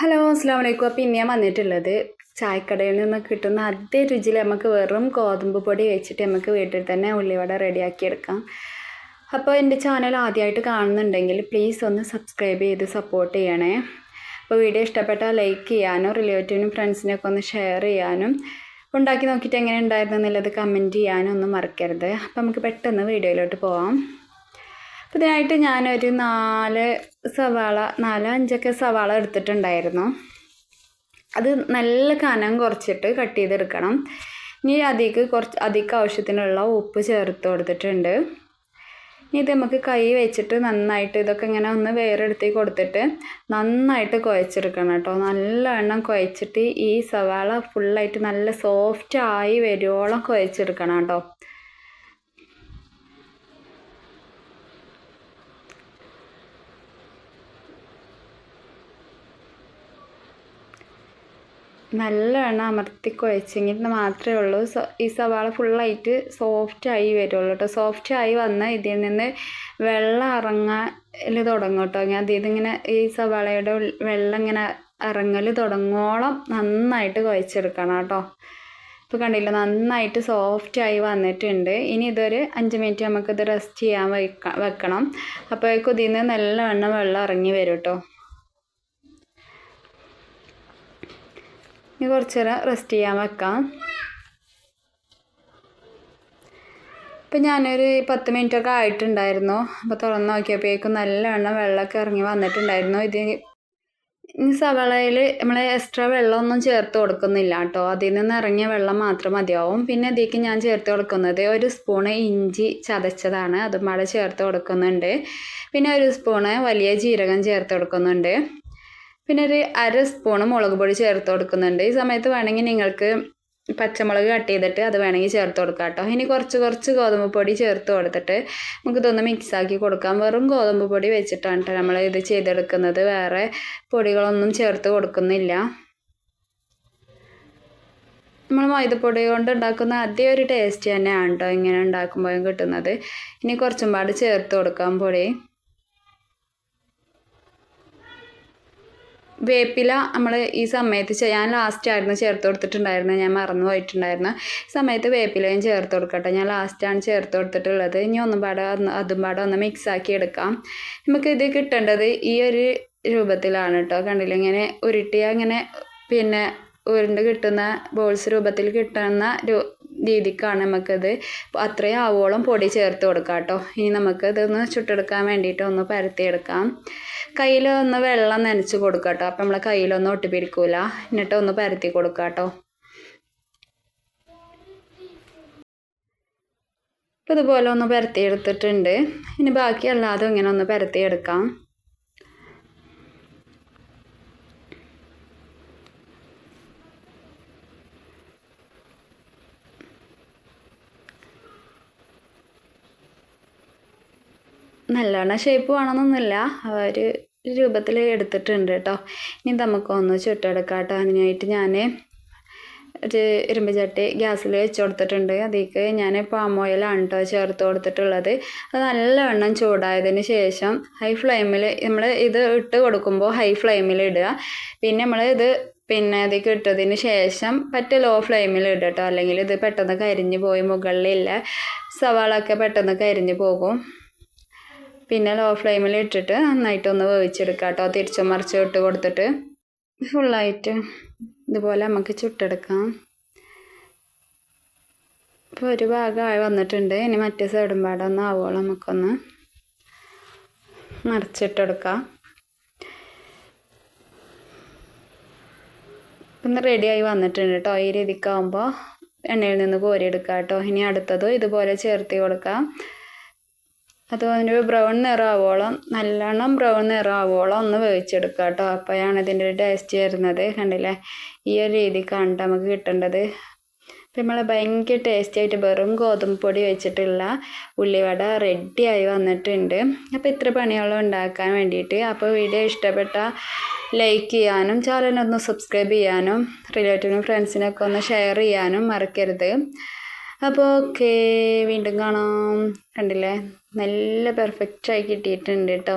Hello അസ്സാം വലൈക്കും അപ്പോൾ ഇന്ന് ഞാൻ വന്നിട്ടുള്ളത് ചായക്കടയിൽ നിന്ന് കിട്ടുന്ന അതേ രുചിയിൽ നമുക്ക് വെറും ഗോതമ്പ് പൊടി വെച്ചിട്ട് നമുക്ക് വീട്ടിൽ തന്നെ ഉള്ളിവട റെഡിയാക്കി എടുക്കാം. അപ്പോൾ എന്റെ ചാനൽ ആദ്യമായിട്ട് കാണുന്നുണ്ടെങ്കിൽ പ്ലീസ് ഒന്ന് സബ്സ്ക്രൈബ് ചെയ്ത് സപ്പോർട്ട് ചെയ്യണേ. അപ്പോൾ വീഡിയോ ഇഷ്ടപ്പെട്ടാൽ ലൈക്ക് ചെയ്യാനും റിലേറ്റീവിനും ഫ്രണ്ട്സിനൊക്കെ ഒന്ന് ഷെയർ ചെയ്യാനും ഉണ്ടാക്കി നോക്കിയിട്ട് എങ്ങനെ ഉണ്ടായിരുന്നു എന്നുള്ളത് കമന്റ് ചെയ്യാനും ഒന്നും മറക്കരുത്. അപ്പോൾ നമുക്ക് പെട്ടെന്ന് വീഡിയോയിലോട്ട് പോവാം. അപ്പോൾ ഇതിനായിട്ട് ഞാനൊരു നാല് സവാള നാലോ അഞ്ചൊക്കെ സവാള എടുത്തിട്ടുണ്ടായിരുന്നു. അത് നല്ല കനം കുറച്ചിട്ട് കട്ട് ചെയ്തെടുക്കണം. ഇനി അതിക്ക് കുറച്ച് അധികം ആവശ്യത്തിനുള്ള ഉപ്പ് ചേർത്ത് കൊടുത്തിട്ടുണ്ട്. ഇനി ഇത് നമുക്ക് കൈ വെച്ചിട്ട് നന്നായിട്ട് ഇതൊക്കെ ഇങ്ങനെ ഒന്ന് വേറെടുത്തി കൊടുത്തിട്ട് നന്നായിട്ട് കുഴച്ചെടുക്കണം കേട്ടോ. നല്ലവണ്ണം കുഴച്ചിട്ട് ഈ സവാള ഫുള്ളായിട്ട് നല്ല സോഫ്റ്റ് ആയി വരുവോളം കുഴച്ചെടുക്കണം കേട്ടോ. നല്ലവണ്ണം അമർത്തി കുഴച്ചെങ്കിൽ മാത്രമേ ഉള്ളൂ. ഈ സവാള ഫുള്ളായിട്ട് സോഫ്റ്റ് ആയി വരുള്ളൂ കേട്ടോ സോഫ്റ്റ് ആയി വന്ന് ഇതിൽ നിന്ന് വെള്ളം ഇറങ്ങൽ തുടങ്ങും കേട്ടോ ഞാൻ ഇതിങ്ങനെ ഈ സവാളയുടെ വെള്ളം ഇങ്ങനെ ഇറങ്ങൽ തുടങ്ങോളം നന്നായിട്ട് കുഴച്ചെടുക്കണം കേട്ടോ ഇപ്പോൾ കണ്ടില്ല നന്നായിട്ട് സോഫ്റ്റ് ആയി വന്നിട്ടുണ്ട്. ഇനി ഇതൊരു അഞ്ച് മിനിറ്റ് നമുക്കിത് റെസ്റ്റ് ചെയ്യാൻ വെക്ക വെക്കണം. അപ്പോഴേക്കും ഇതിൽ നിന്ന് നല്ലവണ്ണം വെള്ളം ഇറങ്ങി വരും കേട്ടോ ഇനി കുറച്ച് നേരം റെസ്റ്റ് ചെയ്യാൻ വെക്കാം. ഇപ്പം ഞാനൊരു പത്ത് മിനിറ്റൊക്കെ ആയിട്ടുണ്ടായിരുന്നു. അപ്പോൾ തുറന്ന് നോക്കിയപ്പോഴേക്കും നല്ലവണ്ണം വെള്ളമൊക്കെ ഇറങ്ങി വന്നിട്ടുണ്ടായിരുന്നു. ഇത് ഈ സവാളയിൽ നമ്മൾ എക്സ്ട്രാ വെള്ളമൊന്നും ചേർത്ത് കൊടുക്കുന്നില്ല കേട്ടോ. അതിൽ നിന്ന് ഇറങ്ങിയ വെള്ളം മാത്രം മതിയാവും. പിന്നെ ഇതിലേക്ക് ഞാൻ ചേർത്ത് കൊടുക്കുന്നത് ഒരു സ്പൂണ് ഇഞ്ചി ചതച്ചതാണ്. അതും പാടെ ചേർത്ത് കൊടുക്കുന്നുണ്ട്. പിന്നെ ഒരു സ്പൂണ് വലിയ ജീരകം ചേർത്ത് കൊടുക്കുന്നുണ്ട്. പിന്നെ ഒരു അര സ്പൂണ് മുളക് പൊടി ചേർത്ത് കൊടുക്കുന്നുണ്ട്. ഈ സമയത്ത് വേണമെങ്കിൽ നിങ്ങൾക്ക് പച്ചമുളക് കട്ട് ചെയ്തിട്ട് അത് വേണമെങ്കിൽ ചേർത്ത് കൊടുക്കാം കേട്ടോ. ഇനി കുറച്ച് കുറച്ച് ഗോതമ്പ് പൊടി ചേർത്ത് കൊടുത്തിട്ട് നമുക്ക് ഇതൊന്ന് മിക്സാക്കി കൊടുക്കാം. വെറും ഗോതമ്പ് പൊടി വെച്ചിട്ടാണ് നമ്മൾ ഇത് ചെയ്തെടുക്കുന്നത്. വേറെ പൊടികളൊന്നും ചേർത്ത് കൊടുക്കുന്നില്ല. നമ്മൾ മൈദപ്പൊടി കൊണ്ട് ഉണ്ടാക്കുന്ന അതേ ഒരു ടേസ്റ്റ് തന്നെയാണ് കേട്ടോ ഇങ്ങനെ ഉണ്ടാക്കുമ്പോഴും കിട്ടുന്നത്. ഇനി കുറച്ചും പാട് ചേർത്ത് കൊടുക്കാം പൊടി. വേപ്പില നമ്മൾ ഈ സമയത്ത് ഞാൻ ലാസ്റ്റ് ആയിരുന്നു ചേർത്ത് കൊടുത്തിട്ടുണ്ടായിരുന്നത് ഞാൻ മറന്നു പോയിട്ടുണ്ടായിരുന്നു. ഈ സമയത്ത് വേപ്പിലയും ചേർത്ത് കൊടുക്കട്ടെ. ഞാൻ ലാസ്റ്റാണ് ചേർത്ത് കൊടുത്തിട്ടുള്ളത്. ഇനി ഒന്നും പാടെ അതും പാടെ ഒന്ന് മിക്സ് ആക്കി എടുക്കാം. നമുക്ക് ഇത് കിട്ടേണ്ടത് ഈ ഒരു രൂപത്തിലാണ് കേട്ടോ കണ്ടില്ല? ഇങ്ങനെ ഉരുട്ടിയ ഇങ്ങനെ പിന്നെ ഉരുണ്ട് കിട്ടുന്ന ബോൾസ് രൂപത്തിൽ കിട്ടുന്ന രീതിക്കാണ് നമുക്കിത്. അത്രയും ആവോളം പൊടി ചേർത്ത് കൊടുക്കാം കേട്ടോ ഇനി നമുക്ക് ഇതൊന്ന് ചുട്ടെടുക്കാൻ വേണ്ടിയിട്ട് ഒന്ന് പരത്തിയെടുക്കാം. കയ്യിൽ ഒന്ന് വെള്ളം നനച്ച് കൊടുക്കാം കേട്ടോ അപ്പം നമ്മളെ കയ്യിലൊന്നും ഒട്ടിപ്പിടിക്കൂല. എന്നിട്ട് ഒന്ന് പരത്തി കൊടുക്കാം കേട്ടോ ഇതുപോലെ ഒന്ന് പരത്തിയെടുത്തിട്ടുണ്ട്. ഇനി ബാക്കി അല്ലാതെ ഇങ്ങനെ ഒന്ന് പരത്തിയെടുക്കാം. നല്ലോണം ഷേപ്പ് വേണമെന്നൊന്നുമില്ല ഒരു രൂപത്തിൽ എടുത്തിട്ടുണ്ട് കേട്ടോ ഇനി നമുക്കൊന്ന് ചുട്ടെടുക്കാം കേട്ടോ അതിനായിട്ട് ഞാൻ ഒരു ഇരുമ്പ് ചട്ടി ഗ്യാസിൽ വെച്ച് കൊടുത്തിട്ടുണ്ട്. അതിലേക്ക് ഞാൻ പാം ഓയിലാണ് കേട്ടോ ചേർത്ത് കൊടുത്തിട്ടുള്ളത്. അത് നല്ലവണ്ണം ചൂടായതിന് ശേഷം ഹൈ ഫ്ലെയിമിൽ നമ്മൾ ഇത് ഇട്ട് കൊടുക്കുമ്പോൾ ഹൈ ഫ്ലെയിമിൽ ഇടുക. പിന്നെ നമ്മൾ ഇത് പിന്നെ അതിലേക്ക് ഇട്ടതിന് ശേഷം പറ്റ ലോ ഫ്ലെയിമിൽ ഇടുക കേട്ടോ അല്ലെങ്കിൽ ഇത് പെട്ടെന്ന് കരിഞ്ഞ് പോയി മുകളിലില്ല സവാളൊക്കെ പെട്ടെന്ന് കരിഞ്ഞ് പോകും. പിന്നെ ലോ ഫ്ലെയിമിൽ ഇട്ടിട്ട് നന്നായിട്ടൊന്ന് വേവിച്ചെടുക്കുക കേട്ടോ തിരിച്ചും മറിച്ച് ഇട്ട് കൊടുത്തിട്ട് ഫുള്ളായിട്ട് ഇതുപോലെ നമുക്ക് ചുട്ടെടുക്കാം. ഇപ്പോൾ ഒരു ഭാഗമായി വന്നിട്ടുണ്ട്. ഇനി മറ്റേ സൈഡും പാടെ ഒന്ന് ആവുമോളം നമുക്കൊന്ന് മറിച്ചിട്ടെടുക്കാം. ഒന്ന് റെഡിയായി വന്നിട്ടുണ്ട് കേട്ടോ ഈ രീതിക്കാവുമ്പോൾ എണ്ണയിൽ നിന്ന് കോരിയെടുക്കാം കേട്ടോ ഇനി അടുത്തതും ഇതുപോലെ ചേർത്ത് കൊടുക്കാം. അത് അതിന്റെ ബ്രൗൺ നിറമാവോളം നല്ലോണം ബ്രൗൺ നിറമാവോളം ഒന്ന് വേവിച്ചെടുക്കുക കേട്ടോ. അപ്പോഴാണ് ഇതിന്റെ ഒരു ടേസ്റ്റ് വരുന്നത്. കണ്ടില്ലേ? ഈ ഒരു രീതിക്കാണ് നമുക്ക് കിട്ടേണ്ടത്. അപ്പം നമ്മൾ ഭയങ്കര ടേസ്റ്റി ആയിട്ട് വെറും ഗോതമ്പ് പൊടി വെച്ചിട്ടുള്ള ഉള്ളിവട റെഡിയായി വന്നിട്ടുണ്ട്. അപ്പോൾ ഇത്ര പണികളും ഉണ്ടാക്കാൻ വേണ്ടിയിട്ട്. അപ്പോൾ വീഡിയോ ഇഷ്ടപ്പെട്ട ലൈക്ക് ചെയ്യാനും ചാനലൊന്ന് സബ്സ്ക്രൈബ് ചെയ്യാനും റിലേറ്റീവിനും ഫ്രണ്ട്സിനൊക്കെ ഒന്ന് ഷെയർ ചെയ്യാനും മറക്കരുത്. അപ്പോൾ ഓക്കേ വീണ്ടും കാണാം. കണ്ടില്ലേ? നല്ല പെർഫെക്റ്റായി കിട്ടിയിട്ടുണ്ട് കേട്ടോ